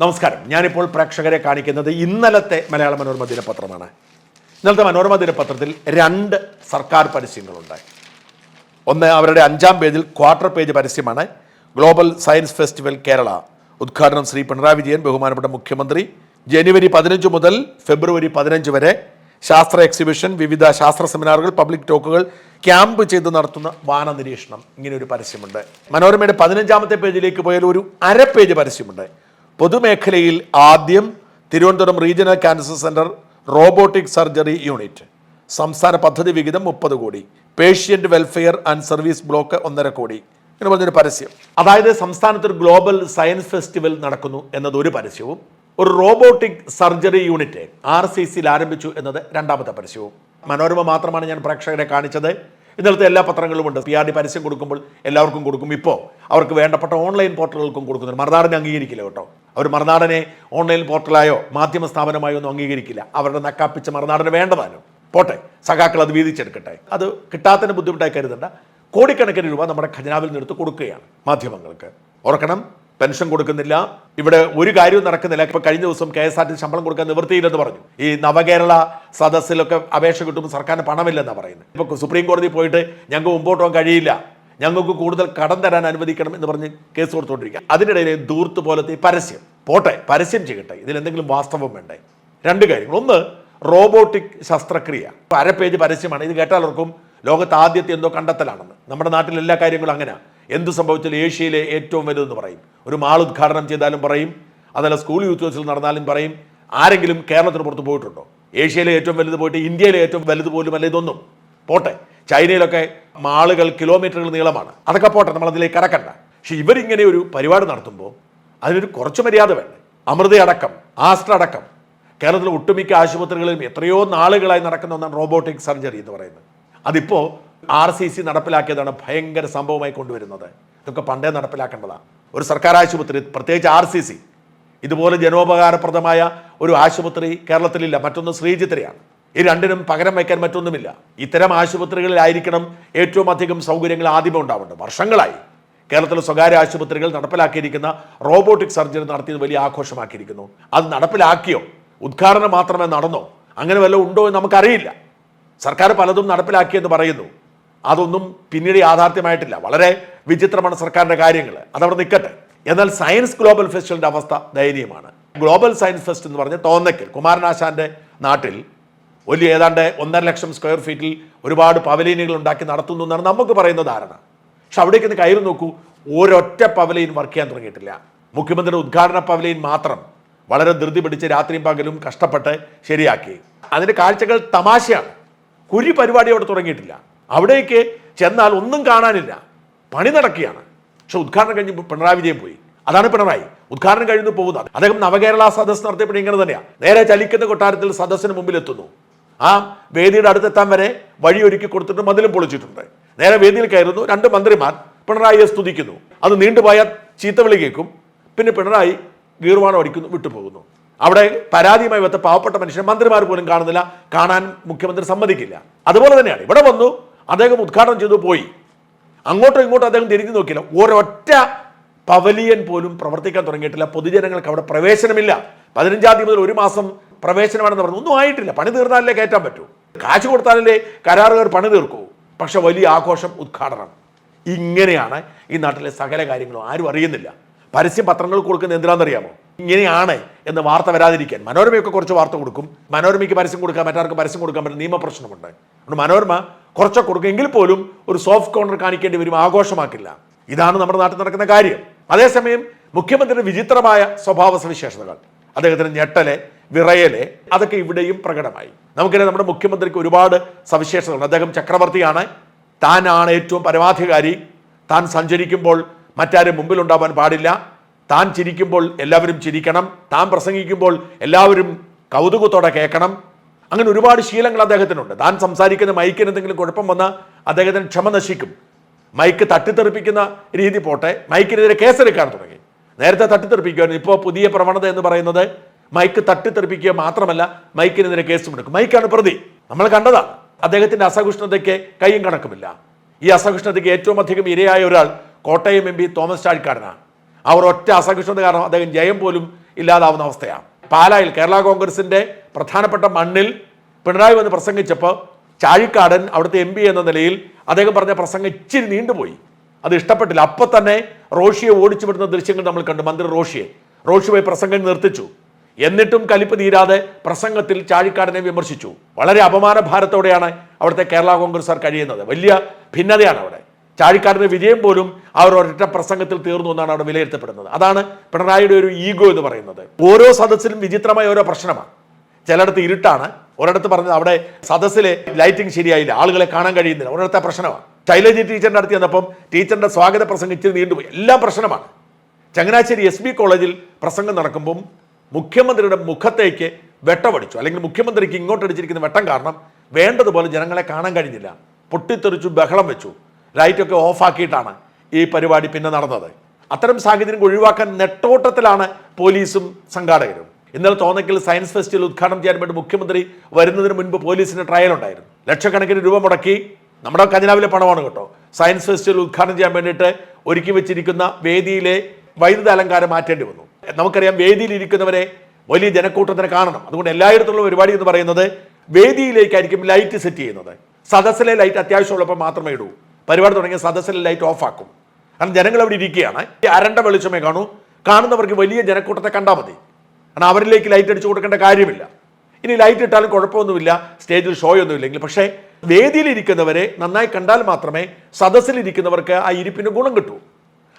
നമസ്കാരം. ഞാനിപ്പോൾ പ്രേക്ഷകരെ കാണിക്കുന്നത് ഇന്നലത്തെ മലയാള മനോരമ ദിനപത്രമാണ്. ഇന്നലത്തെ മനോരമ ദിനപത്രത്തിൽ രണ്ട് സർക്കാർ പരസ്യങ്ങളുണ്ട് ഒന്ന് അവരുടെ അഞ്ചാം പേജിൽ quarter page പരസ്യമാണ്. Global science festival Kerala. ഉദ്ഘാടനം ശ്രീ പിണറായി വിജയൻ ബഹുമാനപ്പെട്ട മുഖ്യമന്ത്രി. ജനുവരി പതിനഞ്ച് മുതൽ ഫെബ്രുവരി പതിനഞ്ച് വരെ ശാസ്ത്ര എക്സിബിഷൻ വിവിധ ശാസ്ത്ര സെമിനാറുകൾ പബ്ലിക് ടോക്കുകൾ ക്യാമ്പ് ചെയ്ത് നടത്തുന്ന വാന നിരീക്ഷണം ഇങ്ങനെ ഒരു പരസ്യമുണ്ട്. മനോരമയുടെ പതിനഞ്ചാമത്തെ പേജിലേക്ക് പോയാൽ ഒരു അര പേജ് പരസ്യമുണ്ട്. പൊതുമേഖലയിൽ ആദ്യം Thiruvananthapuram regional cancer centre robotic surgery unit സംസ്ഥാന പദ്ധതി വിഹിതം മുപ്പത് കോടി. Patient welfare and service block ഒന്നര കോടി. ഇങ്ങനെ പറഞ്ഞൊരു പരസ്യം. അതായത് സംസ്ഥാനത്ത് ഒരു ഗ്ലോബൽ സയൻസ് ഫെസ്റ്റിവൽ നടക്കുന്നു എന്നത് ഒരു പരസ്യവും ഒരു robotic surgery unit R C സിയിൽ ആരംഭിച്ചു എന്നത് രണ്ടാമത്തെ പരസ്യവും. മനോരമ മാത്രമാണ് ഞാൻ പ്രേക്ഷകരെ കാണിച്ചത്. ഇന്നലത്തെ എല്ലാ പത്രങ്ങളുമുണ്ട് പി ആർ ഡി പരസ്യം കൊടുക്കുമ്പോൾ എല്ലാവർക്കും കൊടുക്കും. ഇപ്പോൾ അവർക്ക് വേണ്ടപ്പെട്ട ഓൺലൈൻ പോർട്ടലുകൾക്കും കൊടുക്കുന്നുണ്ട് മറുനാടനെ അംഗീകരിക്കില്ല കേട്ടോ. അവർ മറുനാടനെ ഓൺലൈൻ പോർട്ടലായോ മാധ്യമ സ്ഥാപനമായോ ഒന്നും അംഗീകരിക്കില്ല. അവരുടെ നക്കാപ്പിച്ച മറുനാടന് വേണ്ടതാനും. പോട്ടെ സഖാക്കൾ അത് വീതിച്ചെടുക്കട്ടെ. അത് കിട്ടാത്തതിന് ബുദ്ധിമുട്ടായി കരുതണ്ട. കോടിക്കണക്കിന് രൂപ നമ്മുടെ ഖജനാവിൽ നിന്നെടുത്ത് കൊടുക്കുകയാണ് മാധ്യമങ്ങൾക്ക്. ഓർക്കണം പെൻഷൻ കൊടുക്കുന്നില്ല. ഇവിടെ ഒരു കാര്യവും നടക്കുന്നില്ല. ഇപ്പൊ കഴിഞ്ഞ ദിവസം കെ എസ് ആർ ടി ശമ്പളം കൊടുക്കാൻ നിവൃത്തിയില്ലെന്ന് പറഞ്ഞു. ഈ നവകേരള സദസ്സിലൊക്കെ അപേക്ഷ കിട്ടുമ്പോൾ സർക്കാരിന് പണമില്ലെന്നാണ് പറയുന്നത്. ഇപ്പൊ സുപ്രീം കോടതി പോയിട്ട് ഞങ്ങൾക്ക് മുമ്പോട്ട് പോകാൻ കഴിയില്ല. ഞങ്ങൾക്ക് കൂടുതൽ കടം തരാൻ അനുവദിക്കണം എന്ന് പറഞ്ഞ് കേസ് കൊടുത്തുകൊണ്ടിരിക്കുക അതിനിടയിൽ ദൂർത്ത് പോലത്തെ പരസ്യം. പോട്ടെ പരസ്യം ചെയ്യട്ടെ. ഇതിൽ എന്തെങ്കിലും വാസ്തവം വേണ്ടേ? രണ്ട് കാര്യങ്ങൾ. ഒന്ന് റോബോട്ടിക് ശസ്ത്രക്രിയ. അര പേജ് പരസ്യമാണ്. ഇത് കേട്ടാലവർക്കും ലോകത്ത് ആദ്യത്തെ എന്തോ കണ്ടെത്തലാണെന്ന്. നമ്മുടെ നാട്ടിൽ എല്ലാ കാര്യങ്ങളും അങ്ങനെ എന്ത് സംഭവിച്ചാലും ഏഷ്യയിലെ ഏറ്റവും വലുതെന്ന് പറയും. ഒരു മാൾ ഉദ്ഘാടനം ചെയ്താലും പറയും. അതല്ല സ്കൂൾ യൂത്ത് ഫെസ്റ്റിൽ നടന്നാലും പറയും. ആരെങ്കിലും കേരളത്തിന് പുറത്ത് പോയിട്ടുണ്ടോ? ഏഷ്യയിലെ ഏറ്റവും വലുത് പോയിട്ട് ഇന്ത്യയിലെ ഏറ്റവും വലുത് പോലും അല്ല ഇതൊന്നും. പോട്ടെ ചൈനയിലൊക്കെ മാളുകൾ കിലോമീറ്ററുകൾ നീളമാണ്. അതൊക്കെ പോട്ടെ നമ്മൾ അതിലേക്ക് കടക്കണ്ട പക്ഷെ ഇവരിങ്ങനെ ഒരു പരിപാടി നടത്തുമ്പോൾ അതിനൊരു കുറച്ച് മര്യാദ വേണ്ടേ? അമൃത അടക്കം ആസ്ട്ര അടക്കം. കേരളത്തിലെ ഒട്ടുമിക്ക ആശുപത്രികളിലും എത്രയോ നാളുകളായി നടക്കുന്ന ഒന്നാണ് റോബോട്ടിക് സർജറി എന്ന് പറയുന്നത്. അതിപ്പോൾ ആർ സി സി നടപ്പിലാക്കിയതാണ് ഭയങ്കര സംഭവമായി കൊണ്ടുവരുന്നത്. ഇതൊക്കെ പണ്ടേ നടപ്പിലാക്കേണ്ടതാണ് ഒരു സർക്കാർ ആശുപത്രി പ്രത്യേകിച്ച് ആർ സി സി ഇതുപോലെ ജനോപകാരപ്രദമായ ഒരു ആശുപത്രി കേരളത്തിലില്ല. മറ്റൊന്ന് ശ്രീചിത്രയാണ് ഈ രണ്ടിനും പകരം വയ്ക്കാൻ മറ്റൊന്നുമില്ല. ഇത്തരം ആശുപത്രികളിലായിരിക്കണം ഏറ്റവും അധികം സൗകര്യങ്ങൾ ആദ്യമേ ഉണ്ടാവേണ്ടത്. വർഷങ്ങളായി കേരളത്തിലെ സ്വകാര്യ ആശുപത്രികൾ നടപ്പിലാക്കിയിരിക്കുന്ന റോബോട്ടിക് സർജറി നടത്തിയത് വലിയ ആഘോഷമാക്കിയിരിക്കുന്നു. അത് നടപ്പിലാക്കിയോ? ഉദ്ഘാടനം മാത്രമേ നടന്നോ? അങ്ങനെ വല്ലതും ഉണ്ടോ എന്ന് നമുക്കറിയില്ല. സർക്കാർ പലതും നടപ്പിലാക്കിയെന്ന് പറയുന്നു. അതൊന്നും പിന്നീട് യാഥാർത്ഥ്യമായിട്ടില്ല. വളരെ വിചിത്രമാണ് സർക്കാരിന്റെ കാര്യങ്ങൾ. അതവിടെ നിൽക്കട്ടെ. എന്നാൽ സയൻസ് ഗ്ലോബൽ ഫെസ്റ്റിവലിന്റെ അവസ്ഥ ദയനീയമാണ്. ഗ്ലോബൽ സയൻസ് ഫെസ്റ്റ് എന്ന് പറഞ്ഞ തോന്നയ്ക്കൽ കുമാരനാശാന്റെ നാട്ടിൽ വലിയ ഏതാണ്ട് ഒന്നര ലക്ഷം സ്ക്വയർ ഫീറ്റിൽ ഒരുപാട് പവലീനുകൾ ഉണ്ടാക്കി നടത്തുന്നു എന്നാണ് നമുക്ക് പറയുന്ന ധാരണ. പക്ഷെ അവിടേക്ക് നിന്ന് കയറി നോക്കൂ. ഒരൊറ്റ പവലീൻ വർക്ക് ചെയ്യാൻ തുടങ്ങിയിട്ടില്ല. മുഖ്യമന്ത്രിയുടെ ഉദ്ഘാടന പവലീൻ മാത്രം വളരെ ധൃതി പിടിച്ച് രാത്രിയും പകലും കഷ്ടപ്പെട്ട് ശരിയാക്കി. അതിന്റെ കാഴ്ചകൾ തമാശയാണ്. കുരി പരിപാടി അവിടെ തുടങ്ങിയിട്ടില്ല. അവിടേക്ക് ചെന്നാൽ ഒന്നും കാണാനില്ല. പണി നടക്കുകയാണ്. പക്ഷെ ഉദ്ഘാടനം കഴിഞ്ഞ് പിണറായി വിജയൻ പോയി. അതാണ് പിണറായി. ഉദ്ഘാടനം കഴിഞ്ഞ് പോകുന്നത് അദ്ദേഹം നവകേരള സദസ് നടത്തിയപ്പോൾ ഇങ്ങനെ തന്നെയാണ് നേരെ ചലിക്കുന്ന കൊട്ടാരത്തിൽ സദസ്സിന് മുമ്പിൽ എത്തുന്നു. ആ വേദിയുടെ അടുത്തെത്താൻ വരെ വഴി ഒരുക്കി കൊടുത്തിട്ട് മതിലും പൊളിച്ചിട്ടുണ്ട്. നേരെ വേദിയിൽ കയറുന്നു. രണ്ട് മന്ത്രിമാർ പിണറായിയെ സ്തുതിക്കുന്നു. അത് നീണ്ടുപോയ ചീത്തവിളി കേൾക്കും. പിന്നെ പിണറായി ഗീർവാണം അടിക്കുന്നു വിട്ടുപോകുന്നു. അവിടെ പരാതിയുമായി വെത്ത പാവപ്പെട്ട മനുഷ്യൻ മന്ത്രിമാർ പോലും കാണുന്നില്ല. കാണാൻ മുഖ്യമന്ത്രി സമ്മതിക്കില്ല. അതുപോലെ തന്നെയാണ്. ഇവിടെ വന്നു അദ്ദേഹം ഉദ്ഘാടനം ചെയ്തു പോയി. അങ്ങോട്ടും ഇങ്ങോട്ടും അദ്ദേഹം തിരിഞ്ഞു നോക്കിയില്ല. ഒരൊറ്റ പവലിയൻ പോലും പ്രവർത്തിക്കാൻ തുടങ്ങിയിട്ടില്ല. പൊതുജനങ്ങൾക്ക് അവിടെ പ്രവേശനമില്ല. പതിനഞ്ചാം തീയതി മുതൽ ഒരു മാസം പ്രവേശനമാണെന്ന് പറഞ്ഞു. ഒന്നും ആയിട്ടില്ല. പണി തീർന്നാലല്ലേ കയറ്റാൻ പറ്റൂ. കാശ് കൊടുത്താലല്ലേ കരാറുകാർ പണി തീർക്കൂ. പക്ഷെ വലിയ ആഘോഷം ഉദ്ഘാടനം. ഇങ്ങനെയാണ് ഈ നാട്ടിലെ സകല കാര്യങ്ങളും. ആരും അറിയുന്നില്ല. പരസ്യം പത്രങ്ങൾ കൊടുക്കുന്ന എന്തിനാണെന്നറിയാമോ? ഇങ്ങനെയാണ് എന്ന് വാർത്ത വരാതിരിക്കാൻ. മനോരമയൊക്കെ കുറച്ച് വാർത്ത കൊടുക്കും. മനോരമയ്ക്ക് പരസ്യം കൊടുക്കാൻ മറ്റാർക്കും പരസ്യം കൊടുക്കാൻ പറ്റുന്ന നിയമപ്രശ്നമുണ്ട്. അതുകൊണ്ട് മനോരമ കുറച്ചൊക്കെ കൊടുക്കും എങ്കിൽ പോലും ഒരു സോഫ്റ്റ് കോർണർ കാണിക്കേണ്ടി വരും ആഘോഷമാക്കില്ല. ഇതാണ് നമ്മുടെ നാട്ടിൽ നടക്കുന്ന കാര്യം. അതേസമയം മുഖ്യമന്ത്രിയുടെ വിചിത്രമായ സ്വഭാവ സവിശേഷതകൾ അദ്ദേഹത്തിന് ഞെട്ടൽ വിറയൽ അതൊക്കെ ഇവിടെയും പ്രകടമായി. നമുക്കറിയാം നമ്മുടെ മുഖ്യമന്ത്രിക്ക് ഒരുപാട് സവിശേഷതകളുണ്ട് അദ്ദേഹം ചക്രവർത്തിയാണ്. താനാണ് ഏറ്റവും പരമാധികാരി. താൻ സഞ്ചരിക്കുമ്പോൾ മറ്റാരും മുമ്പിലുണ്ടാവാൻ പാടില്ല. താൻ ചിരിക്കുമ്പോൾ എല്ലാവരും ചിരിക്കണം. താൻ പ്രസംഗിക്കുമ്പോൾ എല്ലാവരും കൗതുകത്തോടെ കേൾക്കണം. അങ്ങനെ ഒരുപാട് ശീലങ്ങൾ അദ്ദേഹത്തിനുണ്ട്. താൻ സംസാരിക്കുന്ന മൈക്കിന് എന്തെങ്കിലും കുഴപ്പം വന്നാൽ അദ്ദേഹത്തിന് ക്ഷമ നശിക്കും. മൈക്ക് തട്ടിത്തെറിപ്പിക്കുന്ന രീതി പോട്ടെ. മൈക്കിനെതിരെ കേസെടുക്കാൻ തുടങ്ങി. നേരത്തെ തട്ടിത്തെറിപ്പിക്കുമായിരുന്നു ഇപ്പോൾ പുതിയ പ്രവണത എന്ന് പറയുന്നത് മൈക്ക് തട്ടിത്തെറിപ്പിക്കുക മാത്രമല്ല മൈക്കിനെതിരെ കേസും എടുക്കും. മൈക്കാണ് പ്രതി. നമ്മൾ കണ്ടതാണ് അദ്ദേഹത്തിന്റെ അസഹിഷ്ണുതയ്ക്ക് കൈയും കണക്കുമില്ല. ഈ അസഹിഷ്ണുതയ്ക്ക് ഏറ്റവും അധികം ഇരയായ ഒരാൾ കോട്ടയം എം പി തോമസ് ചാഴിക്കാടനാണ് അവർ ഒറ്റ അസഹിഷ്ണുത കാരണം അദ്ദേഹം ജയം പോലും ഇല്ലാതാവുന്ന അവസ്ഥയാണ്. പാലായിൽ കേരള കോൺഗ്രസിന്റെ പ്രധാനപ്പെട്ട മണ്ണിൽ പിണറായി വന്ന് പ്രസംഗിച്ചപ്പോൾ ചാഴിക്കാടൻ അവിടുത്തെ എം എന്ന നിലയിൽ അദ്ദേഹം പറഞ്ഞ പ്രസംഗം ഇച്ചിരി നീണ്ടുപോയി. അത് ഇഷ്ടപ്പെട്ടില്ല. അപ്പൊ തന്നെ റോഷിയെ ഓടിച്ചു വിടുന്ന ദൃശ്യങ്ങൾ നമ്മൾ കണ്ടു. മന്ത്രി റോഷിയെ. റോഷി പോയി പ്രസംഗം നിർത്തിച്ചു. എന്നിട്ടും കലിപ്പ് തീരാതെ പ്രസംഗത്തിൽ ചാഴിക്കാടനെ വിമർശിച്ചു. വളരെ അപമാനഭാരത്തോടെയാണ് അവിടുത്തെ കേരള കോൺഗ്രസ്സുകാർ കഴിയുന്നത്. വലിയ ഭിന്നതയാണ് അവിടെ. ചാഴിക്കാടിന്റെ വിജയം പോലും അവർ ഒരൊറ്റ പ്രസംഗത്തിൽ തീർന്നു എന്നാണ് അവിടെ വിലയിരുത്തപ്പെടുന്നത്. അതാണ് പിണറായിയുടെ ഒരു ഈഗോ എന്ന് പറയുന്നത്. ഓരോ സദസ്സിലും വിചിത്രമായ ഓരോ പ്രശ്നമാണ്. ചിലയിടത്ത് ഇരുട്ടാണ്. ഒരിടത്ത് പറഞ്ഞത് അവിടെ സദസ്സിലെ ലൈറ്റിംഗ് ശരിയായില്ല. ആളുകളെ കാണാൻ കഴിയുന്നില്ല. ഒരിടത്തെ പ്രശ്നമാണ്. ശൈലജി ടീച്ചറിന്റെ അടുത്ത് ചെന്നപ്പം ടീച്ചറിന്റെ സ്വാഗത പ്രസംഗം ഇച്ചിരി നീണ്ടുപോയി. എല്ലാം പ്രശ്നമാണ്. ചങ്ങനാശ്ശേരി എസ് ബി കോളേജിൽ പ്രസംഗം നടക്കുമ്പം മുഖ്യമന്ത്രിയുടെ മുഖത്തേക്ക് വെട്ടമടിച്ചു. അല്ലെങ്കിൽ മുഖ്യമന്ത്രിക്ക് ഇങ്ങോട്ടടിച്ചിരിക്കുന്ന വെട്ടം കാരണം വേണ്ടതുപോലെ ജനങ്ങളെ കാണാൻ കഴിഞ്ഞില്ല. പൊട്ടിത്തെറിച്ചു ബഹളം വെച്ചു. ലൈറ്റൊക്കെ ഓഫാക്കിയിട്ടാണ് ഈ പരിപാടി പിന്നെ നടന്നത്. അത്തരം സാഹചര്യം ഒഴിവാക്കാൻ നെട്ടോട്ടത്തിലാണ് പോലീസും സംഘാടകരും. ഇന്നലെ തോന്നക്കിൽ സയൻസ് ഫെസ്റ്റിവൽ ഉദ്ഘാടനം ചെയ്യാൻ വേണ്ടി മുഖ്യമന്ത്രി വരുന്നതിന് മുൻപ് പോലീസിന് ട്രയൽ ഉണ്ടായിരുന്നു. ലക്ഷക്കണക്കിന് രൂപ മുടക്കി. നമ്മുടെ ഖജനാവിലെ പണമാണ് കേട്ടോ. സയൻസ് ഫെസ്റ്റിവൽ ഉദ്ഘാടനം ചെയ്യാൻ വേണ്ടിയിട്ട് ഒരുക്കി വെച്ചിരിക്കുന്ന വേദിയിലെ വൈദ്യുത അലങ്കാരം മാറ്റേണ്ടി വന്നു. നമുക്കറിയാം വേദിയിൽ ഇരിക്കുന്നവരെ വലിയ ജനക്കൂട്ടത്തിന് കാണണം. അതുകൊണ്ട് എല്ലായിടത്തുള്ള പരിപാടി എന്ന് പറയുന്നത് വേദിയിലേക്കായിരിക്കും ലൈറ്റ് സെറ്റ് ചെയ്യുന്നത്. സദസ്സിലെ ലൈറ്റ് അത്യാവശ്യമുള്ളപ്പോൾ മാത്രമേ ഇടൂ. പരിപാടി തുടങ്ങിയ സദസ്സിൽ ലൈറ്റ് ഓഫാക്കും കാരണം ജനങ്ങൾ അവിടെ ഇരിക്കുകയാണ്. ഈ അരണ്ട വെളിച്ചമേ കാണൂ. കാണുന്നവർക്ക് വലിയ ജനക്കൂട്ടത്തെ കണ്ടാൽ മതി. കാരണം അവരിലേക്ക് ലൈറ്റ് അടിച്ചു കൊടുക്കേണ്ട കാര്യമില്ല. ഇനി ലൈറ്റ് ഇട്ടാലും കുഴപ്പമൊന്നുമില്ല. സ്റ്റേജിൽ ഷോ ഒന്നുമില്ലെങ്കിൽ പക്ഷേ വേദിയിലിരിക്കുന്നവരെ നന്നായി കണ്ടാൽ മാത്രമേ സദസ്സിലിരിക്കുന്നവർക്ക് ആ ഇരിപ്പിന് ഗുണം കിട്ടൂ.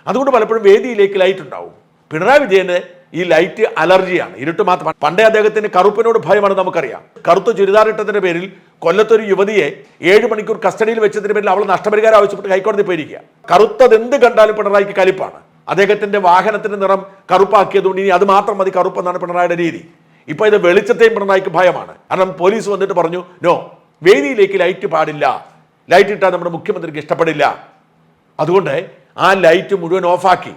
അതുകൊണ്ട് പലപ്പോഴും വേദിയിലേക്ക് ലൈറ്റ് ഉണ്ടാവും. പിണറായി വിജയന് ഈ ലൈറ്റ് അലർജിയാണ്. ഇരുട്ട് മാത്രം പണ്ടേ അദ്ദേഹത്തിന് കറുപ്പിനോട് ഭയമാണ് നമുക്കറിയാം. കറുത്ത ചുരിദാറിട്ടതിന്റെ പേരിൽ കൊല്ലത്തൊരു യുവതിയെ ഏഴ് മണിക്കൂർ കസ്റ്റഡിയിൽ വെച്ചതിന്റെ പേരിൽ അവൾ നഷ്ടപരിഹാരം ആവശ്യപ്പെട്ട് ഹൈക്കോടതി പോയിരിക്കുക. കറുത്തത് എന്ത് കണ്ടാലും പിണറായിക്ക് കലിപ്പാണ്. അദ്ദേഹത്തിന്റെ വാഹനത്തിന്റെ നിറം കറുപ്പാക്കിയതുകൊണ്ട് ഇനി അത് മാത്രം മതി കറുപ്പെന്നാണ് പിണറായിയുടെ രീതി. ഇപ്പൊ ഇത് വെളിച്ചത്തെയും പിണറായിക്ക് ഭയമാണ്. കാരണം പോലീസ് വന്നിട്ട് പറഞ്ഞു നോ വേദിയിലേക്ക് ലൈറ്റ് പാടില്ല. ലൈറ്റ് ഇട്ടാൽ നമ്മുടെ മുഖ്യമന്ത്രിക്ക് ഇഷ്ടപ്പെടില്ല. അതുകൊണ്ട് ആ ലൈറ്റ് മുഴുവൻ ഓഫാക്കി.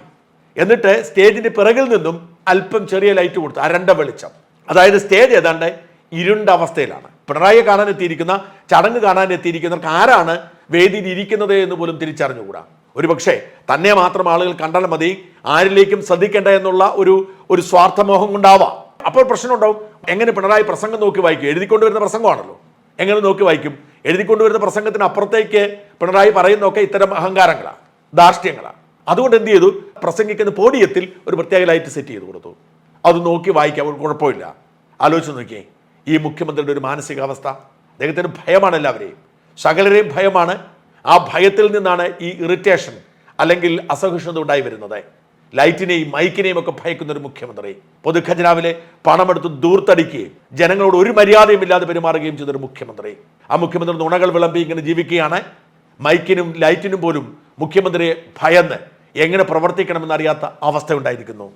എന്നിട്ട് സ്റ്റേജിന്റെ പിറകിൽ നിന്നും അല്പം ചെറിയ ലൈറ്റ് കൊടുത്തു അരണ്ട വെളിച്ചം. അതായത് സ്റ്റേജ് ഏതാണ്ട് ഇരുണ്ട അവസ്ഥയിലാണ്. പിണറായിയെ കാണാൻ എത്തിയിരിക്കുന്ന ചടങ്ങ് കാണാൻ എത്തിയിരിക്കുന്നവർക്ക് ആരാണ് വേദിയിൽ ഇരിക്കുന്നത് എന്ന് പോലും തിരിച്ചറിഞ്ഞുകൂടാ. ഒരു പക്ഷേ തന്നെ മാത്രം ആളുകൾ കണ്ടാൽ മതി ആരിലേക്കും ശ്രദ്ധിക്കേണ്ട എന്നുള്ള ഒരു ഒരു സ്വാർത്ഥമോഹം കൊണ്ടാവാം. അപ്പോൾ പ്രശ്നമുണ്ടാവും. എങ്ങനെ പിണറായി പ്രസംഗം നോക്കി വായിക്കും? എഴുതിക്കൊണ്ടുവരുന്ന പ്രസംഗമാണല്ലോ. എങ്ങനെ നോക്കി വായിക്കും? എഴുതിക്കൊണ്ടുവരുന്ന പ്രസംഗത്തിന് അപ്പുറത്തേക്ക് പിണറായി പറയുന്നതൊക്കെ ഇത്തരം അഹങ്കാരങ്ങളാണ് ധാർഷ്ട്യങ്ങളാണ് അതുകൊണ്ട് എന്ത് ചെയ്തു? പ്രസംഗിക്കുന്ന പോഡിയത്തിൽ ഒരു പ്രത്യേക ലൈറ്റ് സെറ്റ് ചെയ്ത് കൊടുത്തു. അത് നോക്കി വായിക്കാം ഒരു കുഴപ്പമില്ല. ആലോചിച്ച് നോക്കിയേ ഈ മുഖ്യമന്ത്രിയുടെ ഒരു മാനസികാവസ്ഥ അദ്ദേഹത്തിന് ഭയമാണ് എല്ലാവരെയും. സകലരെയും ഭയമാണ്. ആ ഭയത്തിൽ നിന്നാണ് ഈ ഇറിറ്റേഷൻ അല്ലെങ്കിൽ അസഹിഷ്ണുത ഉണ്ടായി വരുന്നത്. ലൈറ്റിനെയും മൈക്കിനെയും ഒക്കെ ഭയക്കുന്ന ഒരു മുഖ്യമന്ത്രി. പൊതുഖജനാവിലെ പണമെടുത്ത് ദൂർത്തടിക്കുകയും ജനങ്ങളോട് ഒരു മര്യാദയും ഇല്ലാതെ പെരുമാറുകയും ചെയ്തൊരു മുഖ്യമന്ത്രി. ആ മുഖ്യമന്ത്രി നുണകൾ വിളമ്പി ഇങ്ങനെ ജീവിക്കുകയാണ്. മൈക്കിനും ലൈറ്റിനും പോലും മുഖ്യമന്ത്രിയെ ഭയന്ന് എങ്ങനെ പ്രവർത്തിക്കണമെന്നറിയാത്ത അവസ്ഥ ഉണ്ടായിരിക്കുന്നു